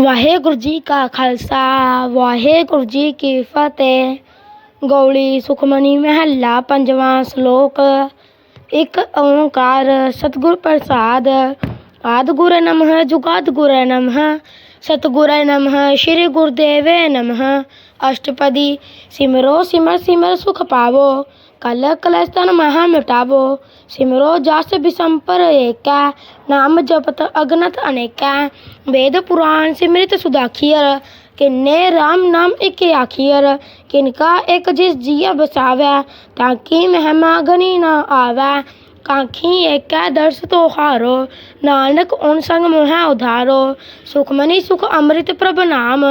ਵਾਹਿਗੁਰੂ ਜੀ ਕਾ ਖਾਲਸਾ, ਵਾਹਿਗੁਰੂ ਜੀ ਕੀ ਫਤਿਹ। ਗੌਲੀ ਸੁਖਮਨੀ ਮਹੱਲਾ, ਪੰਜਵਾਂ ਸ਼ਲੋਕ। ਇੱਕ ਓੰਕਾਰ, ਸਤਿਗੁਰ ਪ੍ਰਸਾਦ। ਆਦਿ ਗੁਰ ਨਮః ਜੁਗਾਦ ਗੁਰ ਨਮః। ਸਤਿਗੁਰੂ ਨਮঃ, ਸ੍ਰੀ ਗੁਰਦੇਵੇ ਨਮঃ। ਅਸ਼ਟਪਦੀ, ਸਿਮਰੋ ਸਿਮਰ ਸਿਮਰ ਸੁਖ ਪਾਵੋ। ਕਲ ਕਲਸਤਨ ਮਹਾ ਮਿਟਾਵੋ, ਸਿਮਰੋ ਜਸ ਬਿਸੰਪਰ ਏਕੈ, ਨਾਮ ਜਪਤ ਅਗਨਤ ਅਨੇਕੈ। ਵੇਦ ਪੁਰਾਣ ਸਿਮਰਿਤ ਸੁਦਾਖੀਅਰ, ਕਿੰਨੇ RAM ਨਾਮ ਇੱਕ ਆਖੀਅਰ ਕਿਨਕਾ ਇੱਕ ਜਿਸ ਜੀਆ ਬਸਾਵੈ ਤਾਂ ਕੀ ਮਹਿਮਾ ਗਨੀ ਨਾ ਆਵੈ। ਕਾਂਖੀ ਏਕੈ ਦਰਸ ਤੋਹਾਰੋ ਨਾਨਕ ਓਨ ਸੰਗ ਮੋਹਿ ਉਧਾਰੋ। ਸੁਖਮਨੀ ਸੁਖ ਅੰਮ੍ਰਿਤ ਪ੍ਰਭ ਨਾਮ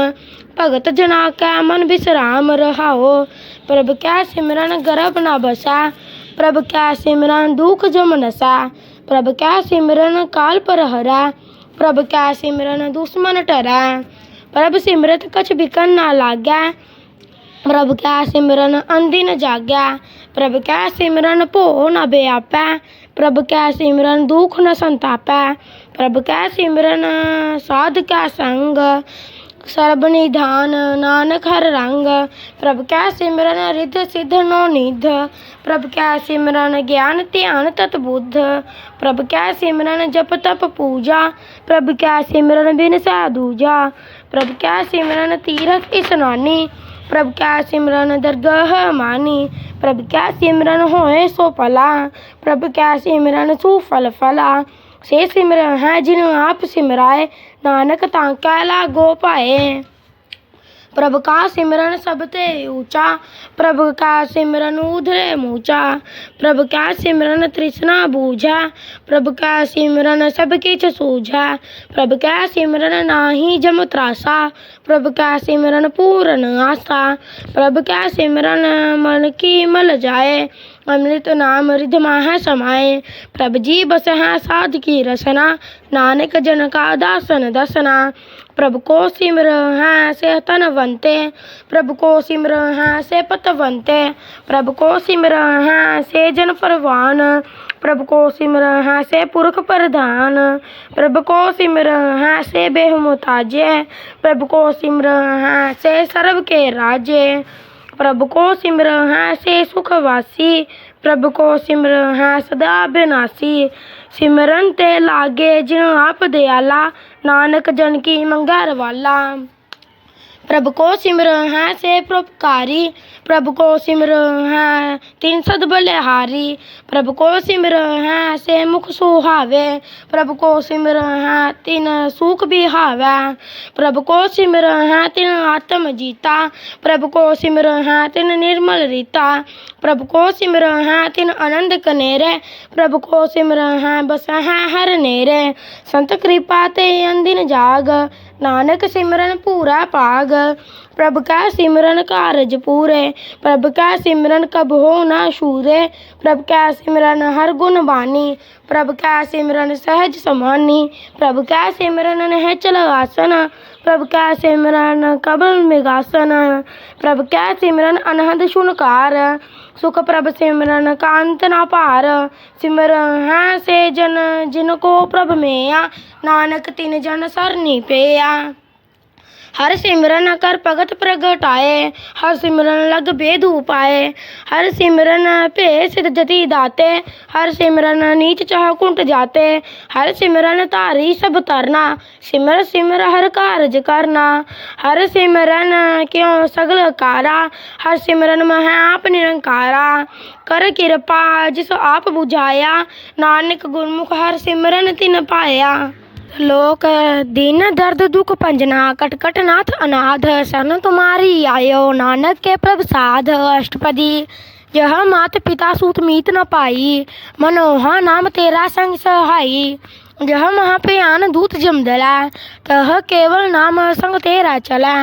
ਭਗਤ ਜਨਾ ਕੈ ਮਨ ਬਿਸਰਾਮ ਰਹਾਓ। ਪ੍ਰਭ ਕੈ ਸਿਮਰਨ ਗਰਭ ਨਾ ਬਸਾ। ਪ੍ਰਭ ਕੈ ਸਿਮਰਨ ਦੁਖ ਜਮ ਨਸੈ। ਪ੍ਰਭ ਕੈ ਸਿਮਰਨ ਕਾਲ ਪਰ ਹਰੈ ਪ੍ਰਭ ਕੈ ਸਿਮਰਨ ਦੁਸ਼ਮਨ ਟਰੈ। ਪ੍ਰਭ ਸਿਮਰਤ ਕਛ ਬਿਕਨ ਨਾ ਲਾਗੈ। ਪ੍ਰਭ ਕੈ ਸਿਮਰਨ ਅੰਦਿਨ ਜਾਗੈ। ਪ੍ਰਭ ਕੈ ਸਿਮਰਨ ਭੋ ਨ ਬਿਆਪੈ। ਪ੍ਰਭ ਕੈ ਸਿਮਰਨ ਦੁਖ ਨ ਸੰਤਾਪੈ। ਪ੍ਰਭ ਕੈ ਸਿਮਰਨ ਸਾਧ ਕੈ ਸੰਗ। ਸਰਬ ਨਿਧਾਨ ਨਾਨਕ ਹਰ ਰੰਗ। ਪ੍ਰਭ ਕੈ ਸਿਮਰਨ, ਰਿਧ ਸਿਧ ਨੋ ਨਿਧ। ਪ੍ਰਭ ਕੈ ਸਿਮਰਨ, ਗਿਆਨ ਧਿਆਨ ਤਤ ਬੁੱਧ। ਪ੍ਰਭ ਕੈ ਸਿਮਰਨ, ਜਪ ਤਪ ਪੂਜਾ। ਪ੍ਰਭ ਕੈ ਸਿਮਰਨ, ਬਿਨ ਸੈ ਦੂਜਾ। ਪ੍ਰਭ ਕੈ ਸਿਮਰਨ, ਤੀਰਥ ਇਸਨਾਨੀ ਪ੍ਰਭ ਕੈ ਸਿਮਰਨ, ਦਰਗਹ ਮਾਨੀ। ਪ੍ਰਭ ਕੈ ਸਿਮਰਨ, ਹੋਏ ਸੋ ਭਲਾ। ਪ੍ਰਭ ਕੈ ਸਿਮਰਨ, ਸੂ ਫਲ ਫਲਾ। ਸੇ ਸਿਮਰਨ ਹੈ, ਜਿਨ ਆਪ ਸਿਮਰਾਏ, ਨਾਨਕ ਤਾਂ ਕੈ ਲਾਗੋ ਪਾਏ ਪ੍ਰਭ ਕਾ ਸਿਮਰਨ ਸਭ ਤੇ ਊਚਾ, ਪ੍ਰਭ ਕਾ ਸਿਮਰਨ ਉਧਰੇ ਮੂਚਾ, ਪ੍ਰਭ ਕਾ ਸਿਮਰਨ ਤ੍ਰਿਸ਼ਨਾ ਬੂਝਾ, ਪ੍ਰਭ ਕਾ ਸਿਮਰਨ ਸਭ ਕਿਛ ਸੂਝਾ, ਪ੍ਰਭ ਕਾ ਸਿਮਰਨ ਨਾਹੀ ਜਮ ਤਰਾਸਾ, ਪ੍ਰਭ ਕਾ ਸਿਮਰਨ ਪੂਰਨ ਆਸਾ, ਪ੍ਰਭ ਕਾ ਸਿਮਰਨ ਮਨ ਕੀ ਮਲ ਜਾਏ ਅੰਮ੍ਰਿਤ ਨਾਮ ਰਿਧ ਮਾਹ ਸਮਾਏ। ਪ੍ਰਭ ਜੀ ਬਸ ਸਾਧ ਕੀ ਰਸਨਾ, ਨਾਨਕ ਜਨ ਕਾ ਦਾਸਨ ਦਸਨਾ। ਪ੍ਰਭ ਕੋ ਸਿਮਰ ਹੈ ਸੇ ਤਨਵੰਤੇ ਪ੍ਰਭ ਕੋ ਸਿਮਰ ਹੈ ਸੇ ਪਤਵੰਤੇ। ਪ੍ਰਭ ਕੋ ਸਿਮਰ ਹੈ ਸੇ ਜਨ ਪਰਵਾਨ ਪ੍ਰਭ ਕੋ ਸਿਮਰ ਹੈ ਸੇ ਪੁਰਖ ਪ੍ਰਧਾਨ। ਪ੍ਰਭ ਕੋ ਸਿਮਰ ਹੈ ਸੇ ਬੇਹਮੁਤਾਜੇ, ਪ੍ਰਭ ਕੋ ਸਿਮਰ ਹੈ ਸੇ ਸਰਬ ਕੇ ਰਾਜੇ। ਪ੍ਰਭ ਕੋ ਸਿਮਰ ਹੈ ਸੇ ਸੁਖ ਵਾਸੀ, ਪ੍ਰਭ ਕੋ ਸਿਮਰ ਹੈ ਸਦਾ ਬਿਨਾਸੀ। ਸਿਮਰਨ ਤੇ ਲਾਗੇ ਜਿਨ ਆਪ ਦਿਆਲਾ, ਨਾਨਕ ਜਨ ਕੀ ਮੰਗੈ ਰਵਾਲਾ। ਪ੍ਰਭ ਕੋ ਸਿਮਰ ਹੈ ਸੇ ਪ੍ਰਭਕਾਰੀ, ਪ੍ਰਭ ਕੋ ਸਿਮਰ ਹੈ ਤਿਨ ਸਦ ਬਲਿਹਾਰੀ, ਪ੍ਰਭ ਕੋ ਸਿਮਰ ਹੈ ਸੇ ਮੁਖ ਸੁਹਾਵੇ, ਪ੍ਰਭ ਕੋ ਸਿਮਰ ਹੈ ਤਿਨ ਸੁਖ ਬਿਹਾਵੈ, ਪ੍ਰਭ ਕੋ ਸਿਮਰ ਹੈ ਤਿਨ ਆਤਮ ਜੀਤਾ, ਪ੍ਰਭ ਕੋ ਸਿਮਰ ਹੈ ਤਿਨ ਨਿਰਮਲ ਰੀਤਾ, ਪ੍ਰਭ ਕੋ ਸਿਮਰ ਹੈ ਤਿਨ ਆਨੰਦ ਕਨੇਰੇ, ਪ੍ਰਭ ਕੋ ਸਿਮਰ ਹੈ ਬਸ ਹੈ ਹਰ ਨੇਰੇ, ਸੰਤ ਕਿਰਪਾ ਤੇ ਅੰਦਿਨ ਜਾਗ ਨਾਨਕ ਸਿਮਰਨ ਭੂਰਾ ਭਾਗ, ਪ੍ਰਭ ਕਾ ਸਿਮਰਨ ਕਾਰਜ ਪੂਰੇ, ਪ੍ਰਭ ਕਾ ਸਿਮਰਨ ਕਬ ਹੋ ਨਾ ਸ਼ੂਰੇ ਪ੍ਰਭ ਕਾ ਸਿਮਰਨ ਹਰ ਗੁਣ ਬਾਨੀ, ਪ੍ਰਭ ਕਾ ਸਿਮਰਨ ਸਹਿਜ ਸਮਾਨੀ, ਪ੍ਰਭ ਕਾ ਸਿਮਰਨ ਨਹਿ ਚਲ ਆਸਨ, ਪ੍ਰਭ ਕਾ ਸਿਮਰਨ ਕਬਲ ਮਿਗਾਸਨ ਪ੍ਰਭ ਕਾ ਸਿਮਰਨ ਅਨਹਦ ਸ਼ੁਨਕਾਰ ਸੁਖ ਪ੍ਰਭ ਸਿਮਰਨ ਕਾਂਤ ਨਾ ਭਾਰ। ਸਿਮਰ ਹੈ ਸੇ ਜਨ ਜਿਨ ਕੋ ਪ੍ਰਭ ਮੇਆ, ਨਾਨਕ ਤਿਨ ਜਨ ਸਰਨੀ ਪਿਆ। ਹਰ ਸਿਮਰਨ ਕਰ ਭਗਤ ਪ੍ਰਗਟਾਏ ਹਰ ਸਿਮਰਨ ਲਗ ਬੇਦ ਉਪਾਏ ਹਰ ਸਿਮਰਨ ਭੇ ਸਿਧ ਜਤੀ ਦਾਤੇ, ਹਰ ਸਿਮਰਨ ਨੀਚ ਚਾਹ ਕੁੰਟ ਜਾਤੇ। ਹਰ ਸਿਮਰਨ ਧਾਰੀ ਸਭ ਤਰਨਾ ਸਿਮਰ ਸਿਮਰ ਹਰ ਕਾਰਜ ਕਰਨਾ। ਹਰ ਸਿਮਰਨ ਕਿਉ ਸਗਲ ਕਾਰਾ, ਹਰ ਸਿਮਰਨ ਮਹਿ ਆਪ ਨਿਰੰਕਾਰਾ। ਕਰ ਕਿਰਪਾ ਜਿਸ ਆਪ 부ਝਾਇਆ ਨਾਨਕ ਗੁਰਮੁਖ ਹਰ ਸਿਮਰਨ ਤਿਨ ਪਾਇਆ। ਲੋਕ दीन दर्द, दुख पंजना कट कट नाथ, अनाथ शरण तुम्हारी, आयो नानक के प्रसाद अष्टपदी। यह मात पिता सूत मीत न पाई मनोहा नाम तेरा संग सहाई। जह महा महाप्रयान दूत जमदला तह केवल नाम संग तेरा चला।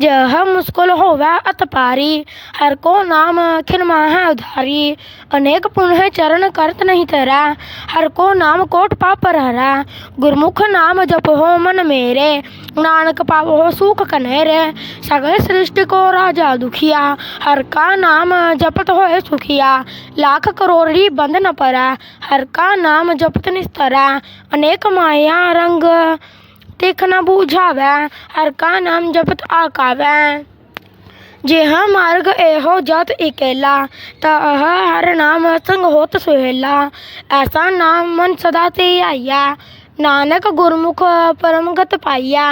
जह मुस्कुल होवै अत पारी हर को नाम खिन माह उधारी। अनेक पुण्य चरण करत नहीं तरा, हर को नाम कोट पापर हरा गुरमुख नाम जप हो मन मेरे, नानक पावो सुख कनेरे सगल सृष्टि को राजा दुखिया, हर का नाम जपत होए सुखिया। लाख करोड़ी बंद न परा, हर का नाम जपत निस्तरा। अनेक माया रंग ਤਿਖ ਨ ਬੂਝਾਵੈ ਹਰ ਕਾ ਨਾਮ ਜਪਤ ਆਕਾਵੈ ਜਿਹਾ ਮਾਰਗ ਇਹੋ ਜਤ ਇਕੇਲਾ ਤਾ ਅਹ ਹਰ ਨਾਮ ਸੰਗ ਹੋਤ ਸੁਹੇਲਾ ਐਸਾ ਨਾਮ ਮਨ ਸਦਾ ਤੇ ਆਇਆ ਨਾਨਕ ਗੁਰਮੁਖ ਪਰਮ ਗਤ ਪਾਈਆ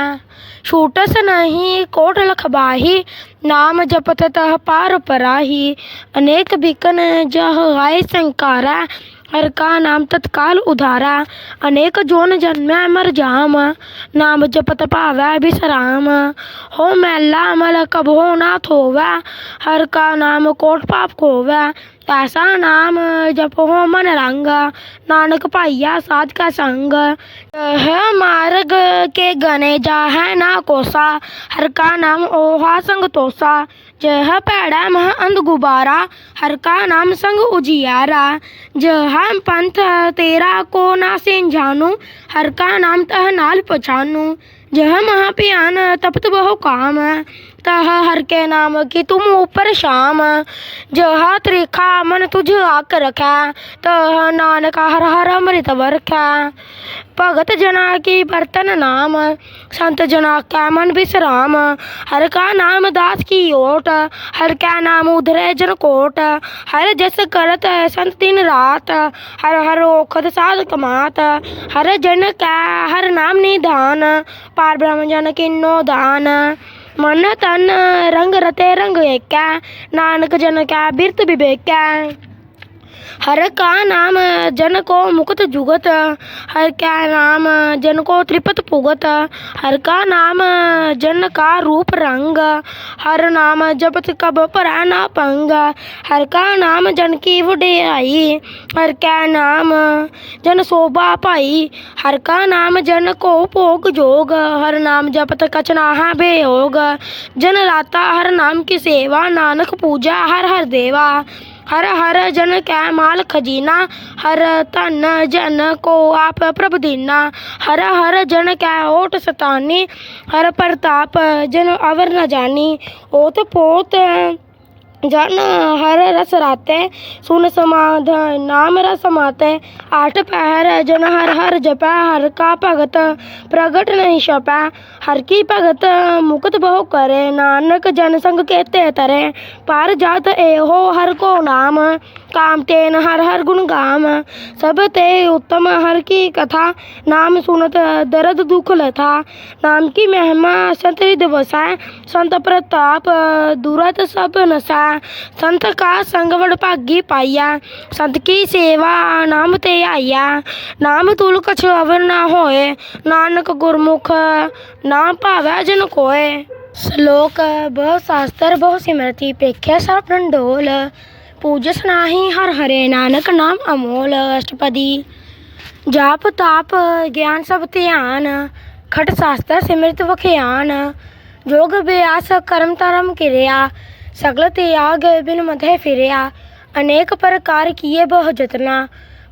ਛੂਟਸ ਨਹੀਂ ਕੋਟ ਲਖ ਬਾਹੀ ਨਾਮ ਜਪਤ ਤਹ ਪਾਰ ਪਰਾਹੀ ਅਨੇਕ ਬਿਕਨ ਜਹ ਆਏ ਸੰਕਾਰਾ ਹਰ ਕਾ ਨਾਮ ਤਤਕਾਲ ਉਧਾਰਾ ਅਨੇਕ ਜੋਨ ਜਨਮੈ ਮਰ ਜਾਮ ਨਾਮ ਜਪਤ ਭਾਵੈ ਬਿਸਰਾਮ ਹੋ ਮੈਲਾ ਮਲ ਕਬਹੋ ਨਾ ਥੋਵੈ ਹਰ ਕਾ ਨਾਮ ਕੋਟ ਪਾਪ ਖੋਵੈ ਐਸਾ ਨਾਮ ਜਪੋ ਮਨ ਰੰਗ ਨਾਨਕ ਭਾਈਆ ਸਾਧ ਕਾ ਸੰਗ ਹੈ ਮਾਰਗ ਕੇ ਗਨੇ ਜਾਹੈ ਨਾ ਕੋਸਾ ਹਰ ਕਾ ਨਾਮ ਓਹਾ ਸੰਗ ਤੋਸਾ ਜਹ ਭੈੜਾ ਮਹ ਅੰਧ ਗੁਬਾਰਾ, ਹਰ ਕਾ ਨਾਮ ਸੰਗ ਉਜਿਆਰਾ। ਜਹ ਪੰਥ ਤੇਰਾ ਕੋ ਨਾ ਸਿਨ ਜਾਨੂ ਹਰ ਕਾ ਨਾਮ ਤਹ ਨਾਲ ਪਛਾਨੂ ਜਹ ਮਹਾ ਭਿਆਨ ਤਪਤ ਬਹੁ ਕਾਮ ਤਹ ਹਰ ਕੇ ਨਾਮ ਕੀ ਤੁਮ ਉਪਰ ਸ਼ਾਮ। ਜਹ ਤ੍ਰਿਖਾ ਮਨ ਤੁਝ ਆਕ ਰਖੈ, ਤਹ ਨਾਨਕ ਹਰ ਹਰ ਅੰਮ੍ਰਿਤ ਵਰਖੈ। ਭਗਤ ਜਨਾ ਕੀ ਬਰਤਨ ਨਾਮ, ਸੰਤ ਜਨਾ ਕੈ ਮਨ ਬਿਸਰਾਮ। ਹਰ ਕਾ ਨਾਮ ਦਾਸ ਕੀ ਓਟ, ਹਰ ਕਾ ਨਾਮ ਉਧਰੇ ਜਨ ਕੋਟ। ਹਰ ਜਸ ਕਰਤ ਸੰਤ ਦਿਨ ਰਾਤ, ਹਰ ਹਰ ਓਖਦ ਸਾਧ ਕਮਾਤ। ਹਰ ਜਨ ਕੈ ਹਰ ਨਾਮ ਨਿਧਾਨ, ਪਾਰ ਬ੍ਰਹਮ ਜਨ ਕਿਨੋ ਦਾਨ। ਮਨ ਤਨ ਰੰਗ ਰਤੇ ਰੰਗ ਏਕੈ। ਨਾਨਕ ਜਨ ਕੈ ਬਿਰਤ ਵਿਵੇਕੈ। हर का नाम जन को मुकुत जुगत हर क्या नाम जन को त्रिपत पुगत हर का नाम जन का रूप रंग हर नाम जपत कब परा ना पंग हर का नाम जन की वडियाई हर क्या नाम जन शोभा पाई हर का नाम जन को भोग जोग हर नाम जपत कचनाहा बेयोग जन लाता हर नाम की सेवा नानक पूजा हर हर देवा ਹਰ ਹਰ ਜਨ ਕੈ ਮਾਲ ਖਜੀਨਾ ਹਰ ਧਨ ਜਨ ਕੋ ਆਪ ਪ੍ਰਭ ਦੀਨਾ। ਹਰ ਹਰ ਜਨ ਕੈ ਓਟ ਸਤਾਨੀ, ਹਰ ਪ੍ਰਤਾਪ ਜਨ ਅਵਰ ਨ ਜਾਨੀ। ਓਤ ਪੋਤ ਜਨ ਹਰ ਰਸ ਰਾਤੇ, ਸੁਨ ਸਮਾਧ ਨਾਮ ਰਸ ਮਾਤੇ। ਆਠ ਪਹਿਰ, ਜਨ ਹਰ ਹਰ ਜਪੈ, ਹਰ ਕਾ ਭਗਤ, ਪ੍ਰਗਟ ਨਹੀਂ ਛਪੈ। ਹਰ ਕੀ ਭਗਤ ਮੁਕਤ ਬਹੁ ਕਰੇ, ਨਾਨਕ ਜਨ ਸੰਗ ਕੇਤੇ ਤਰੇ। ਪਰ ਜਤ ਇਹੋ ਹਰ ਕੋ ਨਾਮ ਕਾਮ ਤੇਨ ਹਰ ਹਰ ਗੁਣ ਗਾਮ ਸਭ ਤੇ ਉਤਮ ਹਰ ਕੀ ਕਥਾ ਨਾਮ ਸੁਨਤ ਦਰਦ ਦੁਖ ਲਥਾ ਨਾਮ ਕੀ ਮਹਿਮਾ ਸੰਤ ਹਿਦ ਵਸੈ ਸੰਤ ਪ੍ਰਤਾਪ ਦੁਰਤ ਸਭ ਨਸੈ ਸੰਤ ਕਾ ਸੰਗ ਵਡ ਭਾਗੀ ਪਾਈਆ ਸੰਤ ਕੀ ਸੇਵਾ ਨਾਮ ਤੇ ਆਈਆ ਨਾਮ ਤੁਲ ਕਛ ਅਵਰ ਨਾ ਹੋਏ ਨਾਨਕ ਗੁਰਮੁਖ ਨਾਮ ਭਾਵੈ ਜਨ ਕੋਏ ਸ਼ਲੋਕ ਬਹੁ ਸ਼ਾਸਤਰ ਬਹੁ ਸਿਮਰਤੀ ਪੇਖਿਆ ਸਭ ਡੰਡੋਲ ਪੂਜਸ ਨਾਹੀ ਹਰ ਹਰੇ ਨਾਨਕ ਨਾਮ ਅਮੋਲ ਅਸ਼ਟਪਦੀ। ਜਾਪ ਤਾਪ ਗਿਆਨ ਸਭ ਧਿਆਨ, ਖਟ ਸ਼ਾਸਤਰ ਸਿਮਰਤ ਵਖਿਆਨ। ਜੋਗ ਅਭਿਆਸ ਕਰਮ ਧਰਮ ਕਿਰਿਆ, ਸਗਲ ਤਿਆਗ ਬਿਨ ਮਧੇ ਫਿਰਿਆ। ਅਨੇਕ ਪ੍ਰਕਾਰ ਕੀਏ ਬਹੁ ਜਤਨਾ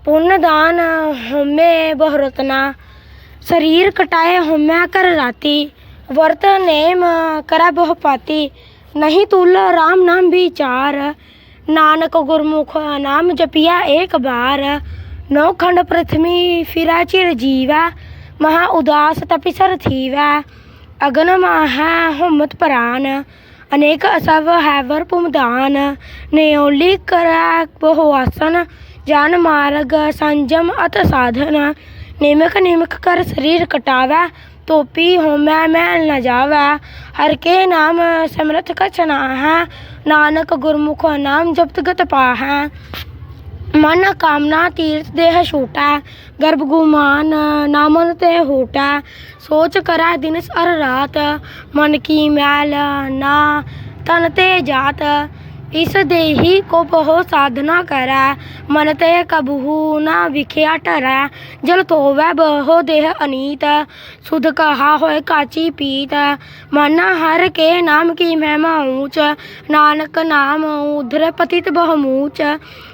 ਪੁੰਨ ਦਾਨ ਹੋਮੇ ਬਹੁ ਰਤਨਾ। ਸਰੀਰ ਕਟਾਏ ਹੋਮੈ ਕਰ ਰਾਤੀ, ਵਰਤ ਨੇਮ ਕਰਾ ਬਹੁ ਪਾਤੀ। ਨਹੀਂ ਤੁਲ ਰਾਮ ਨਾਮ ਵਿਚਾਰ ਨਾਨਕ ਗੁਰਮੁਖ ਨਾਮ ਜਪਿਆ ਏਕ ਬਾਰ ਨੌ ਖੰਡ ਪ੍ਰਥਮੀ ਫਿਰਾ ਚਿਰ ਜੀਵੈ, ਮਹਾ ਉਦਾਸ ਤਪਿਸਰ ਥੀਵੈ। ਅਗਨ ਮਾਹੈ ਹੁਮਤ ਪ੍ਰਾਨ, ਅਨੇਕ ਅਸਵ ਹੈਵਰ ਪੁਮਦਾਨ। ਨਿਉਲੀ ਕਰੈ ਬਹੁ ਆਸਨ, ਜਨ ਮਾਰਗ ਸੰਜਮ ਅਤ ਸਾਧਨ। ਨਿਮਕ ਨਿਮਕ ਕਰ ਸਰੀਰ ਕਟਾਵੈ ਤੋਪੀ ਹੋਮੈ ਮੈਲ ਨ ਜਾਵੈ। ਹਰ ਕੇ ਨਾਮ ਸਮਰਥ ਕਛ ਨਾਹੈ ਨਾਨਕ ਗੁਰਮੁਖ ਨਾਮ ਜਪਤ ਗਤ ਪਾਹੈ। ਮਨ ਕਾਮਨਾ ਤੀਰਥ ਦੇਹ ਛੂਟਾ, ਗਰਭ ਗੁਮਾਨ ਨਾਮਨ ਤੇ ਹੋਟਾ। ਸੋਚ ਕਰੈ ਦਿਨ ਸਰ ਰਾਤ, ਮਨ ਕੀ ਮੈਲ ਨਾ ਤਨ ਤੇ ਜਾਤ। ਇਸ ਦੇਹੀ ਕੋ ਬਹੁ ਸਾਧਨਾ ਕਰੈ, ਮਨ ਤੇ ਕਬਹੂ ਨਾ ਵਿਖਿਆ ਟਰੈ, ਜਲ ਤੋਵੈ ਬਹੁ ਦੇਹ ਅਨੀਤ, ਸੁਧ ਕਹਾ ਹੋਏ ਕਾਚੀ ਪੀਤ, ਮਨ ਹਰ ਕੇ ਨਾਮ ਕੀ ਮਹਿਮਾ ਊਚ, ਨਾਨਕ ਨਾਮ ਉਧਰ ਪਤਿਤ ਬਹੁ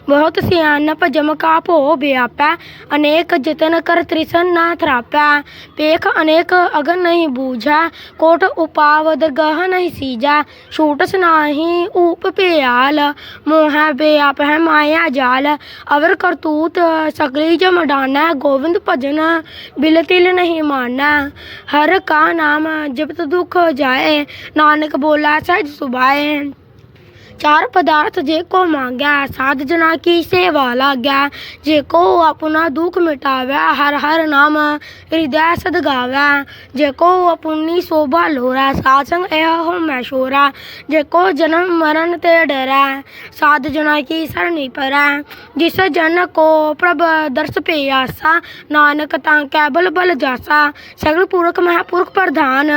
ਮੂਚ ਬਹੁਤ ਸਿਆਣਪ ਜਮਕਾ ਭੋ ਵਿਆਪੈ, ਅਨੇਕ ਜਤਨ ਕਰ ਤ੍ਰਿਸ਼ਨ ਨਾ ਥਰਾਪੈ। ਪੇਖ ਅਨੇਕ ਅਗਨ ਨਹੀਂ ਬੂਝੈ, ਕੋਟ ਉਪਾਵ ਦਰਗਹ ਨਹੀਂ ਸੀਜੈ। ਛੂਟਸ ਨਾਹੀ ਊਪ ਪਿਆਲ ਮੋਹ ਵਿਆਪ ਹੈ ਮਾਇਆ ਜਾਲ। ਅਵਰ ਕਰਤੂਤ ਸਗਲੀ ਜਮ ਡਾਨਾ, ਗੋਵਿੰਦ ਭਜਨ ਬਿਲ ਤਿਲ ਨਹੀਂ ਮਾਨਾ। ਹਰ ਕਾ ਨਾਮ ਜਪਤ ਦੁਖ ਜਾਏ, ਨਾਨਕ ਬੋਲਾ ਸਹਿਜ ਸੁਭਾਏ। ਚਾਰ ਪਦਾਰਥ ਜੇ ਕੋ ਮੰਗੈ, ਸਾਧ ਜਨਾ ਕੀ ਸੇਵਾ ਲਾਗੈ। ਜੇ ਕੋ ਆਪਣਾ ਦੁਖ ਮਿਟਾਵੈ, ਹਰ ਹਰ ਨਾਮ ਹਿਰਦੈ ਸਦ ਗਾਵੈ। ਜੇ ਕੋ ਆਪਣੀ ਸੋਭਾ ਲੋਰੈ, ਸਾਧ ਸੰਗ ਇਹ ਹੋ ਮੈਂ ਸ਼ੋਰਾ ਜੇ ਜਨਮ ਮਰਨ ਤੇ ਡਰੈ, ਸਾਧ ਜਨਾ ਕੀ ਸਰਣੀ ਜਿਸ ਜਨ ਕੋ ਪ੍ਰਭ ਦਰਸ ਪਿਆਸਾ, ਨਾਨਕ ਤਾਂ ਕੈ ਬਲ ਬਲ ਜਾਸਾ। ਸਗਲ ਪੁਰਖ ਮਹਾਪੁਰਖ ਪ੍ਰਧਾਨ,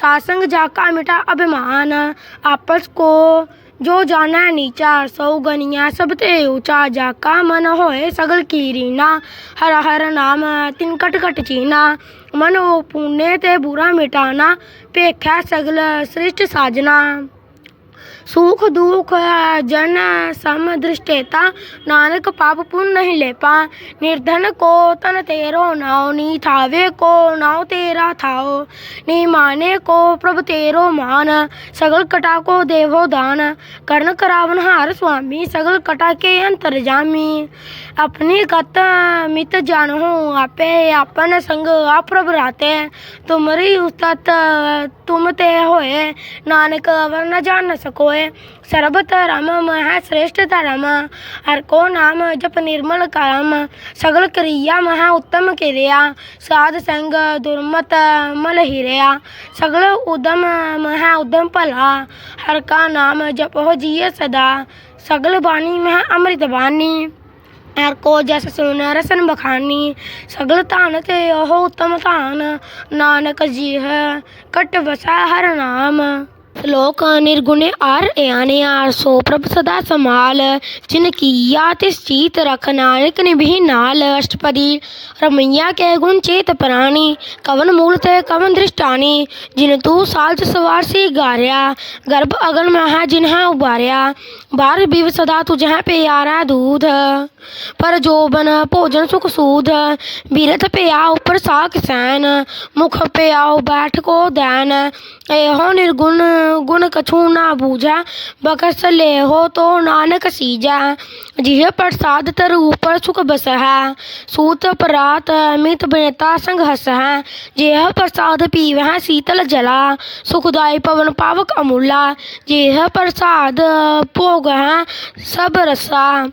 ਸਾਧ ਸੰਗ ਜਾ ਕਾ ਮਿਟਾ ਅਭਿਮਾਨ। ਆਪਸ ਕੋ ਜੋ ਜਾਣਾ ਨੀਚਾ ਸੋ ਗਨੀਆਂ, ਸਭ ਤੇ ਊਚਾ ਜਾ ਕਾ ਮਨ ਹੋਏ ਸਗਲ ਕੀਰੀਨਾ ਹਰ ਹਰ ਨਾਮ ਤਿਨ ਕਟ ਕਟ ਚੀਨਾ। ਮਨ ਉਹ ਪੁਨੇ ਤੇ ਬੁਰਾ ਮਿਟਾਨਾ ਭੇਖਿਆ ਸਗਲ ਸ੍ਰਿਸ਼ਟ ਸਾਜਨਾ। सुख दुख जन सम दृष्टेता नानक पाप पुण्य नहीं लेपा निर्धन को तन तेरो नाव नी थावे को नाव तेरा थाओ नी माने को प्रभ तेरो मान सगल कटा को देवो दान कर्ण करावन हार स्वामी सगल कटा के अंतर जामी अपनी गत मित जानहु आपे आपन संग आप प्रभ राते तुमरी उस्तत तुम ते होए नानक अवर न जान न ਹੋਏ। ਸਰਬ ਧਰਮ ਮਹਾ ਸ੍ਰੇਸ਼ਟ ਧਰਮ। ਹਰ ਕੋ ਨਾਮ ਜਪ ਨਿਰਮਲ ਕਾਮ ਸਗਲ ਕਰਿਆ ਮਹਾ ਉੱਤਮ ਕਿਰਿਆ। ਸਾਧ ਸੰਗ ਦੁਰਮਤ ਮਲ ਹਿਰਿਆ। ਸਗਲ ਉਦਮ ਮਹਾ ਉਦਮ ਭਲਾ। ਹਰ ਕਾ ਨਾਮ ਜਪੋ ਜੀਏ ਸਦਾ। ਸਗਲ ਬਾਣੀ ਮਹਾ ਅੰਮ੍ਰਿਤ ਬਾਣੀ। ਹਰ ਕੋ ਜਸ ਸੁਨ ਰਸਨ ਬਖਾਨੀ। ਸਗਲ ਧਾਨ ਤੇ ਉਹ ਉਤਮ ਧਾਨ। ਨਾਨਕ ਜੀ ਹੈ ਕਟ ਵਸਾ ਹਰ ਨਾਮ। ਲੋਕ ਨਿਰਗੁਣੇ ਆਰ ਆਨਿਆ ਸੋ ਪ੍ਰਭ ਸਦਾ ਸਮਾਲ ਜਿਨ ਕੀਆ ਤਿਸ ਚੀਤ ਰਖ ਨਾਨਕ ਨਿਭੀ ਨਾਲ ਅਸ਼ਟਪਦੀ ਰਮਈਆ ਕੇ ਗੁਣ ਚੇਤ ਪ੍ਰਾਣੀ ਕਵਨ ਮੂਲ ਤੇ ਕਵਨ ਦ੍ਰਿਸ਼ਟਾਨੀ ਜਿਨ ਤੂੰ ਸਾਲਚ ਸਵਾਰ ਸੀ ਗਾਰਿਆ ਗਰਭ ਅਗਨ ਮਹਾ ਜਿਨ ਹੈ ਉਬਾਰਿਆ ਬਾਰ ਬਿਵ ਸਦਾ ਤੁਝ ਹੈ ਪਿਆਰਾ ਦੂਧ ਪਰ ਜੋਬਨ ਭੋਜਨ ਸੁਖ ਸੂਧ ਬਿਰਤ ਪਿਆ ਉਪਰ ਸਾਖ ਸੈਨ ਮੁਖ ਪਿਆਉ ਬੈਠ ਕੋ ਦੈਨ ਇਹੋ ਨਿਰਗੁਣ ਗੁਣ ਕਛੂ ਨਾ ਬੂਝੈ ਬਕਸ ਲੇਹੋ ਤੋ ਨਾਨਕ ਸੀਜੈ ਜਿਹ ਪ੍ਰਸਾਦ ਤਰ ਉਪਰ ਸੁਖ ਬਸਹਿ ਸੂਤ ਪਰਾਤ ਮਿਤ ਬੇਤਾ ਸੰਗ ਹਸਹਿ ਜਿਹ ਪ੍ਰਸਾਦ ਪੀਵਹਿ ਸੀਤਲ ਜਲਾ ਸੁਖਦਾਈ ਪਵਨ ਪਾਵਕ ਅਮੁਲਾ ਜਿਹ ਪ੍ਰਸਾਦ ਭੋਗ ਹੈ ਸਭ ਰਸਾ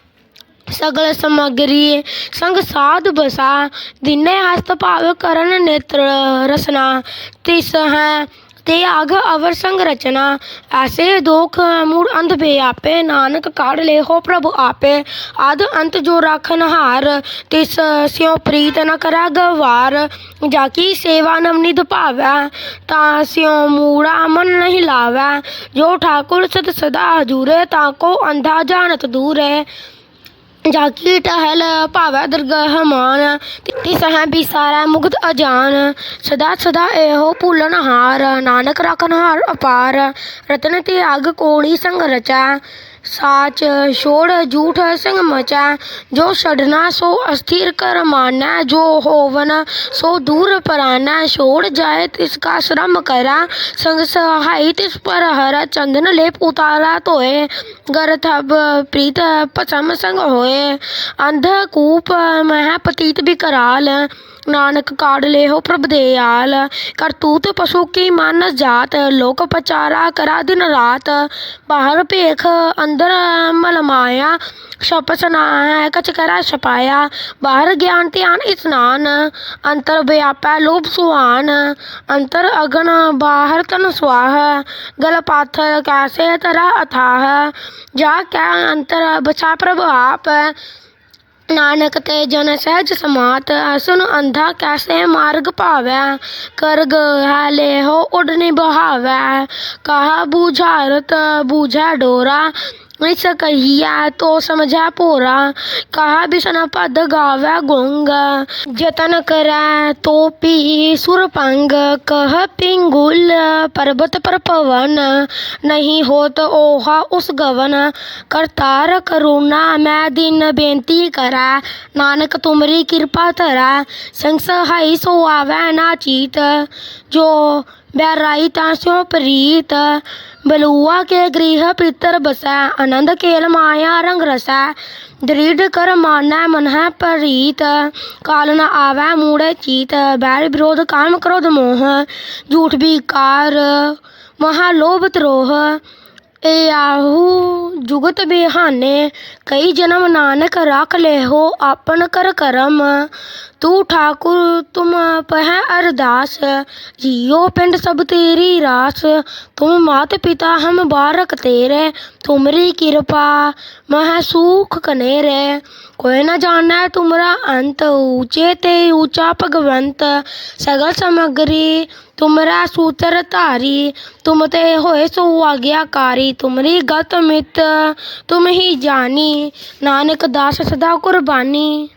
ਸਗਲ ਸਮਗਰੀ ਸੰਗ ਸਾਧ ਬਸਾ ਦਿਨੇ ਹਸਤ ਭਾਵ ਕਰਨ ਤੇ ਆਗ ਅਵਰ ਸੰਗ ਰਚਨਾ। ਐਸੇ ਦੋਖ ਮੂੜ ਅੰਧ ਆਪੇ, ਨਾਨਕ ਕਾੜ ਲੈ ਹੋ ਪ੍ਰਭ ਆਪੇ। ਆਦ ਅੰਤ ਜੋ ਰਾਖਨ ਹਾਰ, ਤਿਸ ਸਿਉ ਪ੍ਰੀਤ ਨ ਕਰੈ ਗਵਾਰ। ਜਾ ਕੀ ਸੇਵਾ ਨਵਨਿਧ ਭਾਵੈ, ਤਾਂ ਸਿਉ ਮੂੜਾ ਮਨ ਨਹੀਂ ਲਾਵੈ। ਜੋ ਠਾਕੁਰ ਸਤ ਸਦਾ ਹਜੂਰੇ, ਤਾਂ ਕੋ ਅੰਧਾ ਜਾਣਤ ਦੂਰੇ। ਜਾਕੀ ਟਹਿਲ ਭਾਵੈ ਦਰਗਹ ਮਾਨ ਤਿਸ ਹੈ ਬਿਸਾਰੈ ਮੁਗਧ ਅਜਾਨ। ਸਦਾ ਸਦਾ ਇਹੋ ਭੁੱਲਨ ਹਾਰ, ਨਾਨਕ ਰਖਨ ਹਾਰ ਅਪਾਰ। ਰਤਨ ਤਿਆਗ ਕੋਣੀ ਸੰਗ ਰਚੈ ਸਾਚ ਛੋੜ ਝੂਠ ਸੰਗ ਮਚੈ ਜੋ ਛੜਨਾ ਸੋ ਅਸਥਿਰ ਕਰ ਮਾਨੈ ਜੋ ਹੋਵਨ ਸੋ ਦੂਰ ਪਰਾਨੈ ਛੋੜ ਜਾਏ ਤਿਸ ਕਾ ਸ਼ਰਮ ਕਰੈ ਸੰਗ ਸਹਾਈ ਤਿਸ ਪਰ ਹਰ ਚੰਦਨ ਲੇਪ ਉਤਾਰਾ ਧੋਏ ਗਰ ਥਬ ਪ੍ਰੀਤ ਪਸਮ ਸੰਗ ਹੋਏ ਅੰਧ ਕੂਪ ਮਹਿ ਪਤੀਤ ਬਿਕਰਾਲ ਨਾਨਕ ਕਾੜ ਲੇਹੋ ਪ੍ਰਭ ਦਿਆਲ ਕਰਤੂਤ ਪਸ਼ੂ ਕੀ ਮਨ ਜਾਤ, ਲੋਕ ਪਚਾਰਾ ਕਰਾ ਦਿਨ ਰਾਤ। ਬਾਹਰ ਭੇਖ ਅੰਦਰ ਮਲਮਾਇਆ ਮਾਇਆ, ਛਪ ਹੈ ਕਛ ਕਰਾ ਛਪਾਇਆ। ਬਾਹਰ ਗਿਆਨ ਧਿਆਨ ਇਸਨਾਨ ਅੰਤਰ ਵਿਆਪੈ ਲੋਭ ਸੁਹਾਨ ਅੰਤਰ ਅਗਨ ਬਾਹਰ ਤਨ ਸੁਆਹ, ਗਲ ਪਾਥਰ ਕੈਸੇ ਤਰਾ ਅਥਾਹ। ਜਾ ਕੈ ਅੰਤਰ ਬਚਾ ਪ੍ਰਭ ਆਪ ਨਾਨਕ ਤੇ ਜਨ ਸਹਿਜ ਸਮਾਤ, ਅਸੁਨ ਅੰਧਾ ਕੈਸੇ ਮਾਰਗ ਭਾਵੈ? ਕਰ ਹਾਲੇ ਹੋ ਉਡਨੀ ਬਹਾਵੈ ਕਹਾ ਬੂਝਾਰਤ, ਬੂਝੈ ਡੋਰਾ? ਇਸ ਕਹੀਆ ਤੋ ਸਮਝਾ ਭੋਰਾ ਕਹਾ ਬਿਸਨ ਪਦ ਗਾਵੇ ਗੁੰਗ ਜਤਨ ਕਰੈ ਤੋ ਪੀ ਸੁਰ ਪੰਗ ਕਹ ਪਿੰਗੁਲ ਪਰਬਤ ਪਰ ਪਵਨ ਨਹੀਂ ਹੋਤ ਓਹਾ ਉਸ ਗਵਨ ਕਰਤਾਰ ਕਰੁਣਾ ਮੈਂ ਦਿਨ ਬੇਨਤੀ ਕਰੈ ਨਾਨਕ ਤੁਮਰੀ ਕਿਰਪਾ ਧਰੈ ਸੰਗ ਸਹਾਈ ਸੋ ਆਵੈ ਨਾ ਚੀਤ ਜੋ ਬੈਰਾਈ ਤਾਂ ਸਿਉ ਪ੍ਰੀਤ, ਬਲੂਆ ਕੇ ਗ੍ਰਹਿ ਪਿਤਰ ਬਸੈ, ਆਨੰਦ ਕੇਲ ਮਾਇਆ ਰੰਗ ਰਸੈ, ਦ੍ਰਿੜ ਕਰ ਮਾਨੈ ਮਨ ਹੈ ਪ੍ਰੀਤ, ਕਾਲ ਨ ਆਵੈ ਮੂੜੇ ਚੀਤ ਬੈਰ ਵਿਰੋਧ ਕਾਮ ਕ੍ਰੋਧ ਮੋਹ, ਝੂਠ ਵਿਕਾਰ ਮਹਾ ਏ ਆਹੂ ਜੁਗਤ ਬਿਹਾਨੇ, ਕਈ ਜਨਮ ਨਾਨਕ ਰੱਖ ਲੈਹੋ, ਆਪਨ ਕਰ ਕਰਮ ਤੂੰ ਠਾਕੁਰ ਤੁਮ ਪਹਿ ਅਰਦਾਸ ਜੀਓ ਪਿੰਡ ਸਭ ਤੇਰੀ ਰਾਸ। ਤੁਮ ਮਾਤ ਪਿਤਾ ਹਮ ਬਾਰਕ ਤੇਰੇ, ਤੁਮਰੀ ਕਿਰਪਾ ਮਹ ਸੁਖ ਕਨੇਰੇ। ਕੋਈ ਨਾ ਜਾਣੈ ਤੁਮਰਾ ਅੰਤ ਊਚੇ ਤੇ ਊਚਾ ਭਗਵੰਤ। ਸਗਲ ਸਮਗਰੀ ਤੁਮਰਾ ਸੂਤਰ ਧਾਰੀ। ਤੁਮ ਤੇ ਹੋਏ ਸੋ ਆਗਿਆਕਾਰੀ, ਤੁਮਰੀ ਗਤ ਮਿਤ ਤੁਮ ਹੀ ਜਾਣੀ। ਨਾਨਕ ਦਾਸ ਸਦਾ ਕੁਰਬਾਨੀ।